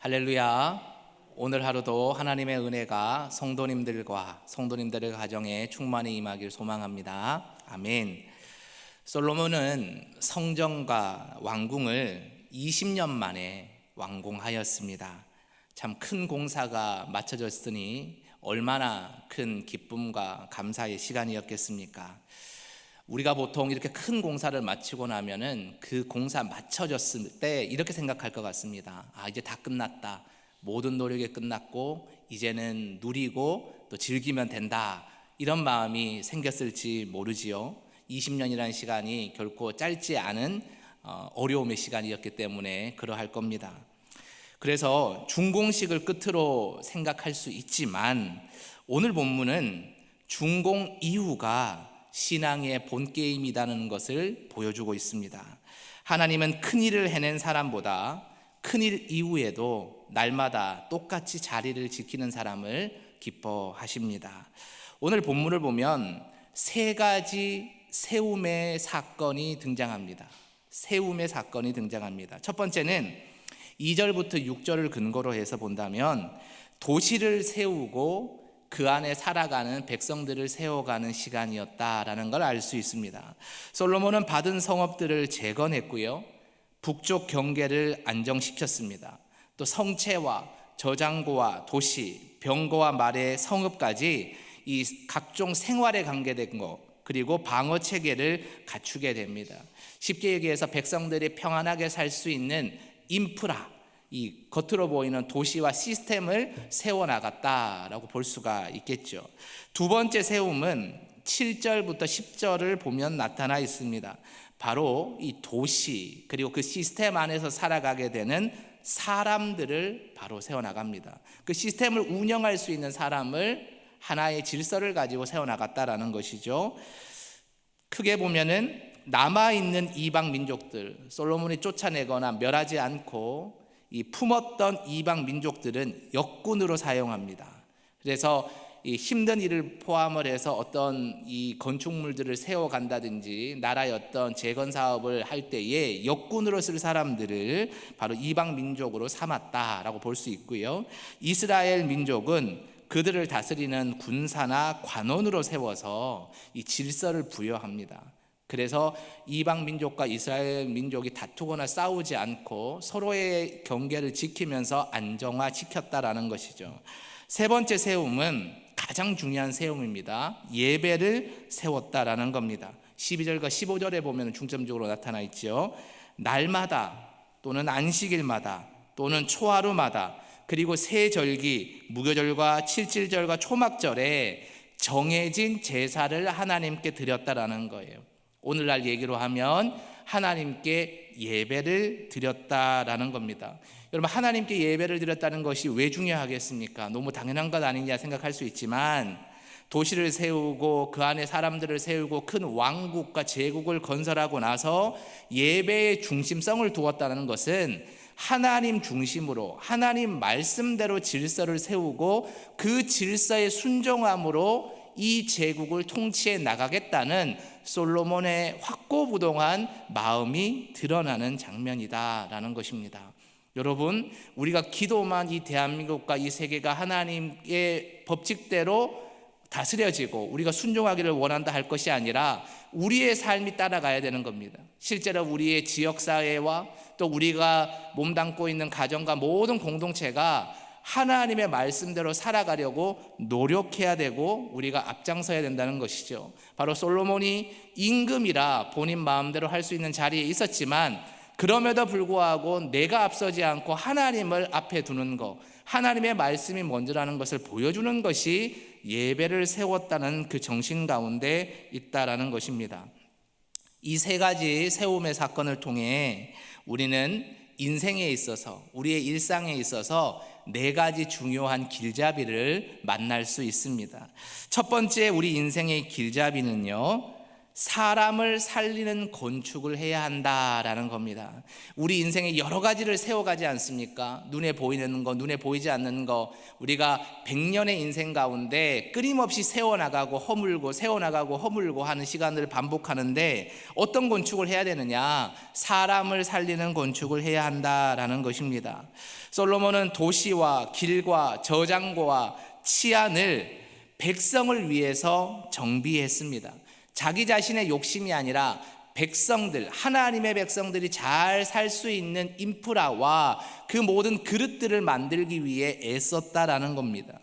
할렐루야. 오늘 하루도 하나님의 은혜가 성도님들과 성도님들의 가정에 충만히 임하길 소망합니다. 아멘. 솔로몬은 성전과 왕궁을 20년 만에 완공하였습니다. 참 큰 공사가 마쳐졌으니 얼마나 큰 기쁨과 감사의 시간이었겠습니까? 우리가 보통 이렇게 큰 공사를 마치고 나면은 그 공사 마쳐졌을 때 이렇게 생각할 것 같습니다. 아, 이제 다 끝났다. 모든 노력이 끝났고 이제는 누리고 또 즐기면 된다. 이런 마음이 생겼을지 모르지요. 20년이라는 시간이 결코 짧지 않은 어, 어려움의 시간이었기 때문에 그러할 겁니다. 그래서 준공식을 끝으로 생각할 수 있지만 오늘 본문은 준공 이후가 신앙의 본 게임이라는 것을 보여주고 있습니다. 하나님은 큰 일을 해낸 사람보다 큰 일 이후에도 날마다 똑같이 자리를 지키는 사람을 기뻐하십니다. 오늘 본문을 보면 세 가지 세움의 사건이 등장합니다. 세움의 사건이 등장합니다. 첫 번째는 2절부터 6절을 근거로 해서 본다면 도시를 세우고 그 안에 살아가는 백성들을 세워가는 시간이었다라는 걸 알 수 있습니다. 솔로몬은 받은 성읍들을 재건했고요. 북쪽 경계를 안정시켰습니다. 또 성체와 저장고와 도시, 병거와 말의 성읍까지 이 각종 생활에 관계된 것 그리고 방어 체계를 갖추게 됩니다. 쉽게 얘기해서 백성들이 평안하게 살 수 있는 인프라, 이 겉으로 보이는 도시와 시스템을 세워 나갔다라고 볼 수가 있겠죠. 두 번째 세움은 7절부터 10절을 보면 나타나 있습니다. 바로 이 도시 그리고 그 시스템 안에서 살아가게 되는 사람들을 바로 세워 나갑니다. 그 시스템을 운영할 수 있는 사람을 하나의 질서를 가지고 세워 나갔다라는 것이죠. 크게 보면은 남아 있는 이방 민족들 솔로몬이 쫓아내거나 멸하지 않고 이 품었던 이방 민족들은 역군으로 사용합니다. 그래서 이 힘든 일을 포함을 해서 어떤 이 건축물들을 세워 간다든지 나라의 어떤 재건 사업을 할 때에 역군으로 쓸 사람들을 바로 이방 민족으로 삼았다라고 볼 수 있고요. 이스라엘 민족은 그들을 다스리는 군사나 관원으로 세워서 이 질서를 부여합니다. 그래서 이방 민족과 이스라엘 민족이 다투거나 싸우지 않고 서로의 경계를 지키면서 안정화 시켰다라는 것이죠. 세 번째 세움은 가장 중요한 세움입니다. 예배를 세웠다라는 겁니다. 12절과 15절에 보면 중점적으로 나타나 있죠. 날마다 또는 안식일마다 또는 초하루마다 그리고 새 절기, 무교절과 칠칠절과 초막절에 정해진 제사를 하나님께 드렸다라는 거예요. 오늘날 얘기로 하면 하나님께 예배를 드렸다라는 겁니다. 여러분 하나님께 예배를 드렸다는 것이 왜 중요하겠습니까? 너무 당연한 것 아니냐 생각할 수 있지만 도시를 세우고 그 안에 사람들을 세우고 큰 왕국과 제국을 건설하고 나서 예배의 중심성을 두었다는 것은 하나님 중심으로 하나님 말씀대로 질서를 세우고 그 질서에 순종함으로 이 제국을 통치해 나가겠다는 솔로몬의 확고부동한 마음이 드러나는 장면이다라는 것입니다. 여러분, 우리가 기도만 이 대한민국과 이 세계가 하나님의 법칙대로 다스려지고 우리가 순종하기를 원한다 할 것이 아니라 우리의 삶이 따라가야 되는 겁니다. 실제로 우리의 지역 사회와 또 우리가 몸담고 있는 가정과 모든 공동체가 하나님의 말씀대로 살아가려고 노력해야 되고 우리가 앞장서야 된다는 것이죠. 바로 솔로몬이 임금이라 본인 마음대로 할 수 있는 자리에 있었지만 그럼에도 불구하고 내가 앞서지 않고 하나님을 앞에 두는 것, 하나님의 말씀이 먼저라는 것을 보여주는 것이 예배를 세웠다는 그 정신 가운데 있다라는 것입니다. 이 세 가지 세움의 사건을 통해 우리는 인생에 있어서 우리의 일상에 있어서 네 가지 중요한 길잡이를 만날 수 있습니다. 첫 번째 우리 인생의 길잡이는요. 사람을 살리는 건축을 해야 한다라는 겁니다. 우리 인생에 여러 가지를 세워가지 않습니까? 눈에 보이는 거, 눈에 보이지 않는 거, 우리가 100년의 인생 가운데 끊임없이 세워나가고 허물고 세워나가고 허물고 하는 시간을 반복하는데 어떤 건축을 해야 되느냐? 사람을 살리는 건축을 해야 한다라는 것입니다. 솔로몬은 도시와 길과 저장고와 치안을 백성을 위해서 정비했습니다. 자기 자신의 욕심이 아니라 백성들, 하나님의 백성들이 잘 살 수 있는 인프라와 그 모든 그릇들을 만들기 위해 애썼다라는 겁니다.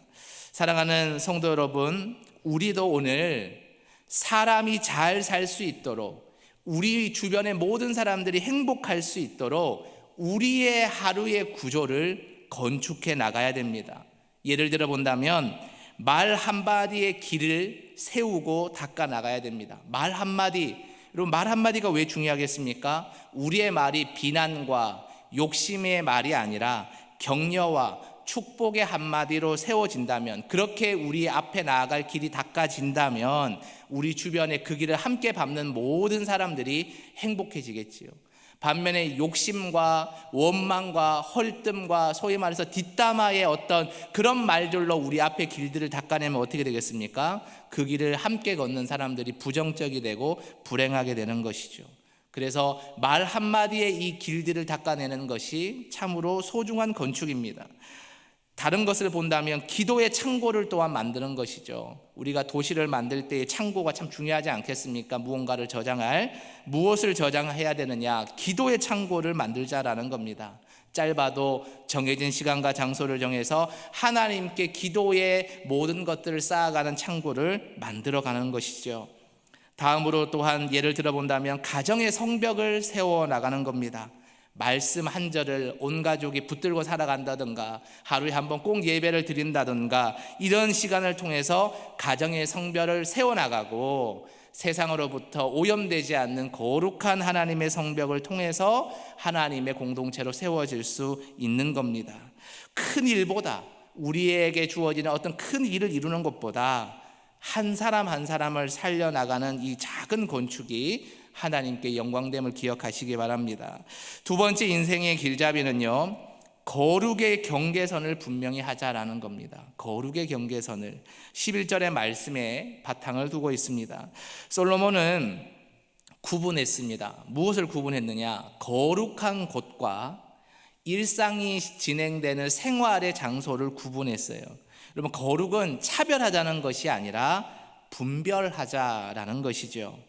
사랑하는 성도 여러분, 우리도 오늘 사람이 잘 살 수 있도록 우리 주변의 모든 사람들이 행복할 수 있도록 우리의 하루의 구조를 건축해 나가야 됩니다. 예를 들어 본다면 말 한마디의 길을 세우고 닦아 나가야 됩니다. 말 한마디, 여러분 말 한마디가 왜 중요하겠습니까? 우리의 말이 비난과 욕심의 말이 아니라 격려와 축복의 한마디로 세워진다면 그렇게 우리 앞에 나아갈 길이 닦아진다면 우리 주변에 그 길을 함께 밟는 모든 사람들이 행복해지겠지요. 반면에 욕심과 원망과 헐뜸과 소위 말해서 뒷담화의 어떤 그런 말들로 우리 앞에 길들을 닦아내면 어떻게 되겠습니까? 그 길을 함께 걷는 사람들이 부정적이 되고 불행하게 되는 것이죠. 그래서 말 한마디에 이 길들을 닦아내는 것이 참으로 소중한 건축입니다. 다른 것을 본다면 기도의 창고를 또한 만드는 것이죠. 우리가 도시를 만들 때의 창고가 참 중요하지 않겠습니까? 무언가를 저장할 무엇을 저장해야 되느냐? 기도의 창고를 만들자라는 겁니다. 짧아도 정해진 시간과 장소를 정해서 하나님께 기도의 모든 것들을 쌓아가는 창고를 만들어 가는 것이죠. 다음으로 또한 예를 들어 본다면 가정의 성벽을 세워 나가는 겁니다. 말씀 한 절을 온 가족이 붙들고 살아간다든가 하루에 한 번 꼭 예배를 드린다든가 이런 시간을 통해서 가정의 성별을 세워나가고 세상으로부터 오염되지 않는 거룩한 하나님의 성벽을 통해서 하나님의 공동체로 세워질 수 있는 겁니다. 큰 일보다 우리에게 주어지는 어떤 큰 일을 이루는 것보다 한 사람 한 사람을 살려나가는 이 작은 건축이 하나님께 영광됨을 기억하시기 바랍니다. 두 번째 인생의 길잡이는요. 거룩의 경계선을 분명히 하자라는 겁니다. 거룩의 경계선을 11절의 말씀에 바탕을 두고 있습니다. 솔로몬은 구분했습니다. 무엇을 구분했느냐? 거룩한 곳과 일상이 진행되는 생활의 장소를 구분했어요. 여러분 거룩은 차별하자는 것이 아니라 분별하자라는 것이죠.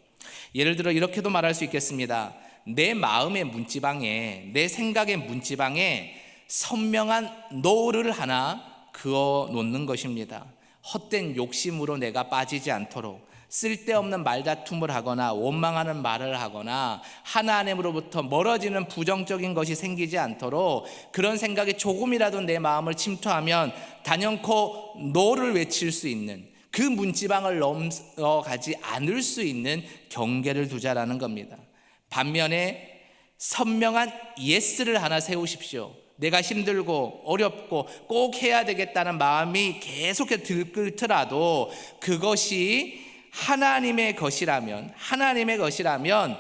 예를 들어 이렇게도 말할 수 있겠습니다. 내 마음의 문지방에 내 생각의 문지방에 선명한 노를 하나 그어 놓는 것입니다. 헛된 욕심으로 내가 빠지지 않도록 쓸데없는 말다툼을 하거나 원망하는 말을 하거나 하나님으로부터 멀어지는 부정적인 것이 생기지 않도록 그런 생각이 조금이라도 내 마음을 침투하면 단연코 노를 외칠 수 있는 그 문지방을 넘어가지 않을 수 있는 경계를 두자라는 겁니다. 반면에 선명한 예스를 하나 세우십시오. 내가 힘들고 어렵고 꼭 해야 되겠다는 마음이 계속해 들끓더라도 그것이 하나님의 것이라면 하나님의 것이라면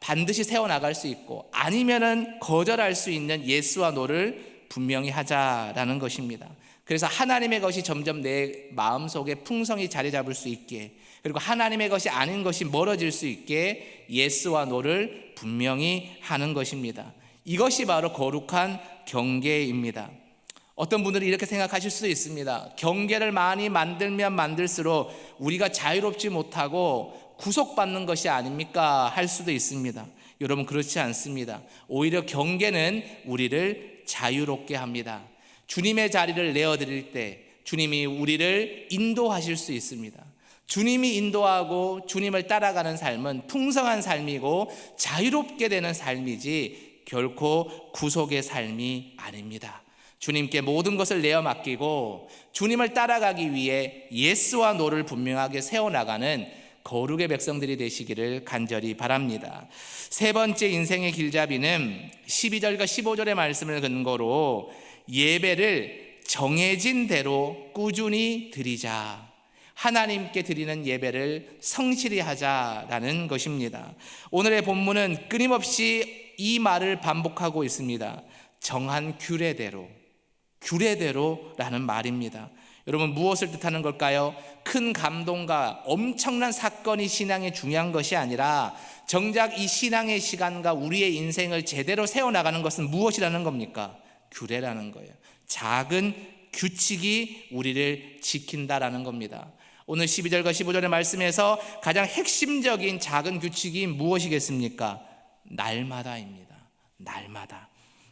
반드시 세워 나갈 수 있고 아니면은 거절할 수 있는 예수와 노를 분명히 하자라는 것입니다. 그래서 하나님의 것이 점점 내 마음속에 풍성히 자리 잡을 수 있게 그리고 하나님의 것이 아닌 것이 멀어질 수 있게 예스와 노를 분명히 하는 것입니다. 이것이 바로 거룩한 경계입니다. 어떤 분들은 이렇게 생각하실 수도 있습니다. 경계를 많이 만들면 만들수록 우리가 자유롭지 못하고 구속받는 것이 아닙니까? 할 수도 있습니다. 여러분, 그렇지 않습니다. 오히려 경계는 우리를 자유롭게 합니다. 주님의 자리를 내어드릴 때 주님이 우리를 인도하실 수 있습니다. 주님이 인도하고 주님을 따라가는 삶은 풍성한 삶이고 자유롭게 되는 삶이지 결코 구속의 삶이 아닙니다. 주님께 모든 것을 내어 맡기고 주님을 따라가기 위해 예스와 노를 분명하게 세워나가는 거룩의 백성들이 되시기를 간절히 바랍니다. 세 번째 인생의 길잡이는 12절과 15절의 말씀을 근거로 예배를 정해진 대로 꾸준히 드리자. 하나님께 드리는 예배를 성실히 하자라는 것입니다. 오늘의 본문은 끊임없이 이 말을 반복하고 있습니다. 정한 규례대로, 규례대로라는 말입니다. 여러분 무엇을 뜻하는 걸까요? 큰 감동과 엄청난 사건이 신앙에 중요한 것이 아니라 정작 이 신앙의 시간과 우리의 인생을 제대로 세워나가는 것은 무엇이라는 겁니까? 규례라는 거예요. 작은 규칙이 우리를 지킨다라는 겁니다. 오늘 12절과 15절의 말씀에서 가장 핵심적인 작은 규칙이 무엇이겠습니까? 날마다입니다. 날마다.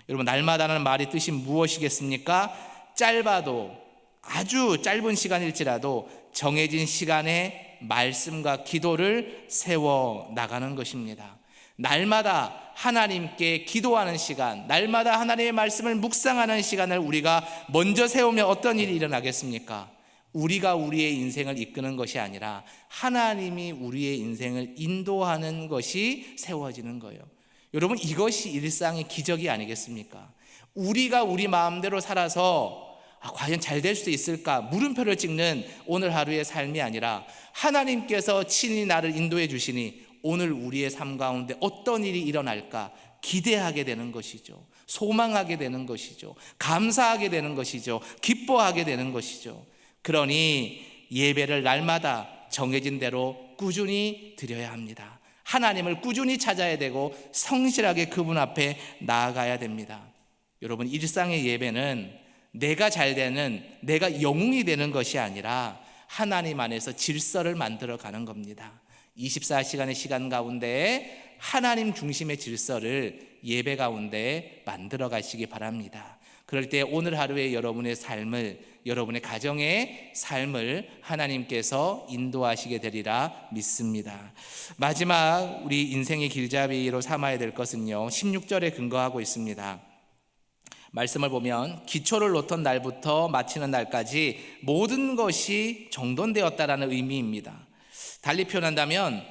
여러분 날마다라는 말이 뜻이 무엇이겠습니까? 짧아도 아주 짧은 시간일지라도 정해진 시간에 말씀과 기도를 세워 나가는 것입니다. 날마다 하나님께 기도하는 시간, 날마다 하나님의 말씀을 묵상하는 시간을 우리가 먼저 세우면 어떤 일이 일어나겠습니까? 우리가 우리의 인생을 이끄는 것이 아니라 하나님이 우리의 인생을 인도하는 것이 세워지는 거예요. 여러분 이것이 일상의 기적이 아니겠습니까? 우리가 우리 마음대로 살아서 아, 과연 잘 될 수 있을까? 물음표를 찍는 오늘 하루의 삶이 아니라 하나님께서 친히 나를 인도해 주시니 오늘 우리의 삶 가운데 어떤 일이 일어날까? 기대하게 되는 것이죠. 소망하게 되는 것이죠. 감사하게 되는 것이죠. 기뻐하게 되는 것이죠. 그러니 예배를 날마다 정해진 대로 꾸준히 드려야 합니다. 하나님을 꾸준히 찾아야 되고 성실하게 그분 앞에 나아가야 됩니다. 여러분 일상의 예배는 내가 잘 되는 내가 영웅이 되는 것이 아니라 하나님 안에서 질서를 만들어 가는 겁니다. 24시간의 시간 가운데 하나님 중심의 질서를 예배 가운데 만들어 가시기 바랍니다. 그럴 때 오늘 하루의 여러분의 삶을 여러분의 가정의 삶을 하나님께서 인도하시게 되리라 믿습니다. 마지막 우리 인생의 길잡이로 삼아야 될 것은요. 16절에 근거하고 있습니다. 말씀을 보면 기초를 놓던 날부터 마치는 날까지 모든 것이 정돈되었다라는 의미입니다. 달리 표현한다면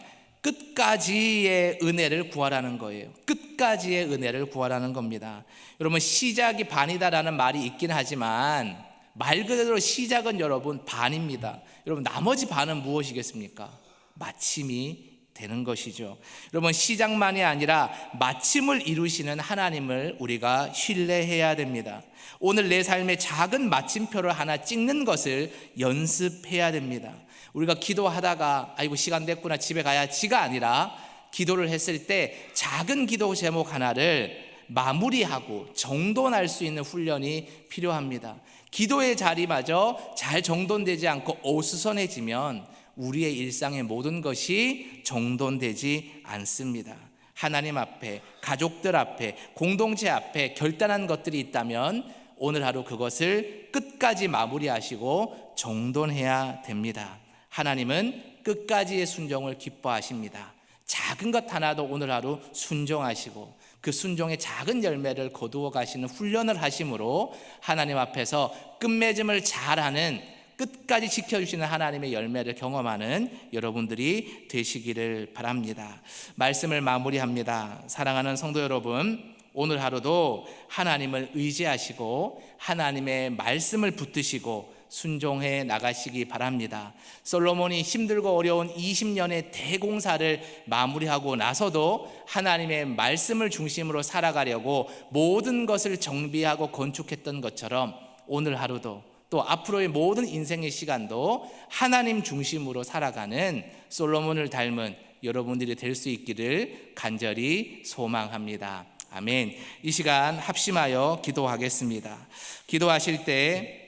끝까지의 은혜를 구하라는 거예요. 끝까지의 은혜를 구하라는 겁니다. 여러분 시작이 반이다라는 말이 있긴 하지만 말 그대로 시작은 여러분 반입니다. 여러분 나머지 반은 무엇이겠습니까? 마침이 되는 것이죠. 여러분 시작만이 아니라 마침을 이루시는 하나님을 우리가 신뢰해야 됩니다. 오늘 내 삶의 작은 마침표를 하나 찍는 것을 연습해야 됩니다. 우리가 기도하다가 아이고 시간 됐구나 집에 가야지가 아니라 기도를 했을 때 작은 기도 제목 하나를 마무리하고 정돈할 수 있는 훈련이 필요합니다. 기도의 자리마저 잘 정돈되지 않고 어수선해지면 우리의 일상의 모든 것이 정돈되지 않습니다. 하나님 앞에, 가족들 앞에, 공동체 앞에 결단한 것들이 있다면 오늘 하루 그것을 끝까지 마무리하시고 정돈해야 됩니다. 하나님은 끝까지의 순종을 기뻐하십니다. 작은 것 하나도 오늘 하루 순종하시고 그 순종의 작은 열매를 거두어 가시는 훈련을 하심으로 하나님 앞에서 끝맺음을 잘하는 끝까지 지켜주시는 하나님의 열매를 경험하는 여러분들이 되시기를 바랍니다. 말씀을 마무리합니다. 사랑하는 성도 여러분, 오늘 하루도 하나님을 의지하시고 하나님의 말씀을 붙드시고 순종해 나가시기 바랍니다. 솔로몬이 힘들고 어려운 20년의 대공사를 마무리하고 나서도 하나님의 말씀을 중심으로 살아가려고 모든 것을 정비하고 건축했던 것처럼 오늘 하루도 또 앞으로의 모든 인생의 시간도 하나님 중심으로 살아가는 솔로몬을 닮은 여러분들이 될 수 있기를 간절히 소망합니다. 아멘. 이 시간 합심하여 기도하겠습니다. 기도하실 때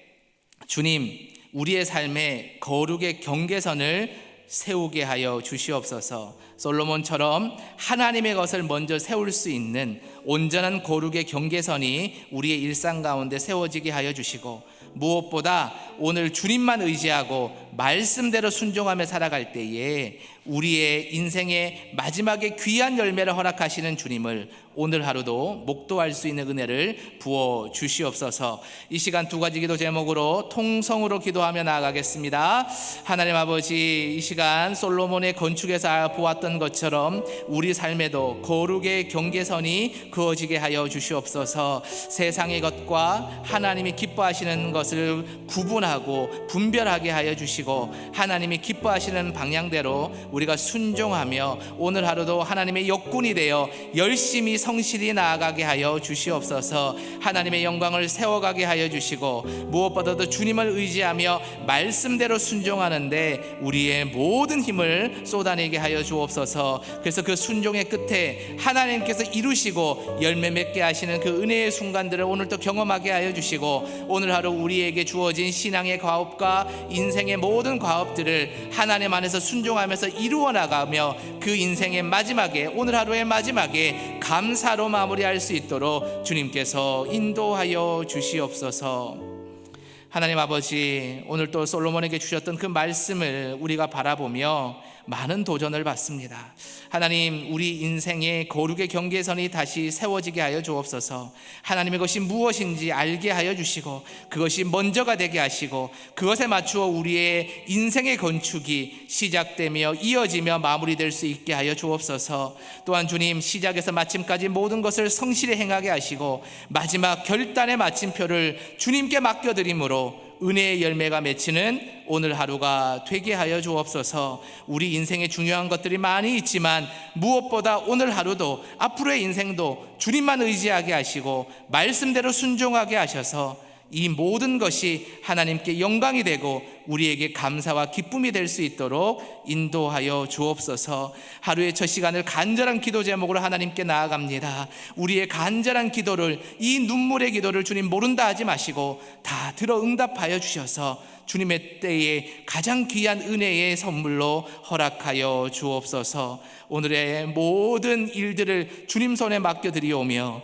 주님, 우리의 삶에 거룩의 경계선을 세우게 하여 주시옵소서. 솔로몬처럼 하나님의 것을 먼저 세울 수 있는 온전한 거룩의 경계선이 우리의 일상 가운데 세워지게 하여 주시고 무엇보다 오늘 주님만 의지하고 말씀대로 순종하며 살아갈 때에 우리의 인생의 마지막에 귀한 열매를 허락하시는 주님을 오늘 하루도 목도할 수 있는 은혜를 부어 주시옵소서. 이 시간 두 가지 기도 제목으로 통성으로 기도하며 나아가겠습니다. 하나님 아버지, 이 시간 솔로몬의 건축에서 보았던 것처럼 우리 삶에도 거룩의 경계선이 그어지게 하여 주시옵소서. 세상의 것과 하나님이 기뻐하시는 것을 구분하고 분별하게 하여 주시고 하나님이 기뻐하시는 방향대로 우리가 순종하며 오늘 하루도 하나님의 역군이 되어 열심히 성실히 나아가게 하여 주시옵소서. 하나님의 영광을 세워가게 하여 주시고 무엇보다도 주님을 의지하며 말씀대로 순종하는데 우리의 모든 힘을 쏟아내게 하여 주옵소서. 그래서 그 순종의 끝에 하나님께서 이루시고 열매 맺게 하시는 그 은혜의 순간들을 오늘 또 경험하게 하여 주시고 오늘 하루 우리에게 주어진 신앙의 과업과 인생의 모든 과업들을 하나님 안에서 순종하면서 이루어 나가며 그 인생의 마지막에 오늘 하루의 마지막에 감사로 마무리할 수 있도록 주님께서 인도하여 주시옵소서. 하나님 아버지 오늘 또 솔로몬에게 주셨던 그 말씀을 우리가 바라보며 많은 도전을 받습니다. 하나님 우리 인생의 거룩의 경계선이 다시 세워지게 하여 주옵소서. 하나님의 것이 무엇인지 알게 하여 주시고 그것이 먼저가 되게 하시고 그것에 맞추어 우리의 인생의 건축이 시작되며 이어지며 마무리될 수 있게 하여 주옵소서. 또한 주님 시작에서 마침까지 모든 것을 성실히 행하게 하시고 마지막 결단의 마침표를 주님께 맡겨 드림으로 은혜의 열매가 맺히는 오늘 하루가 되게 하여 주옵소서. 우리 인생에 중요한 것들이 많이 있지만 무엇보다 오늘 하루도 앞으로의 인생도 주님만 의지하게 하시고 말씀대로 순종하게 하셔서 이 모든 것이 하나님께 영광이 되고 우리에게 감사와 기쁨이 될 수 있도록 인도하여 주옵소서. 하루의 첫 시간을 간절한 기도 제목으로 하나님께 나아갑니다. 우리의 간절한 기도를 이 눈물의 기도를 주님 모른다 하지 마시고 다 들어 응답하여 주셔서 주님의 때에 가장 귀한 은혜의 선물로 허락하여 주옵소서. 오늘의 모든 일들을 주님 손에 맡겨 드리오며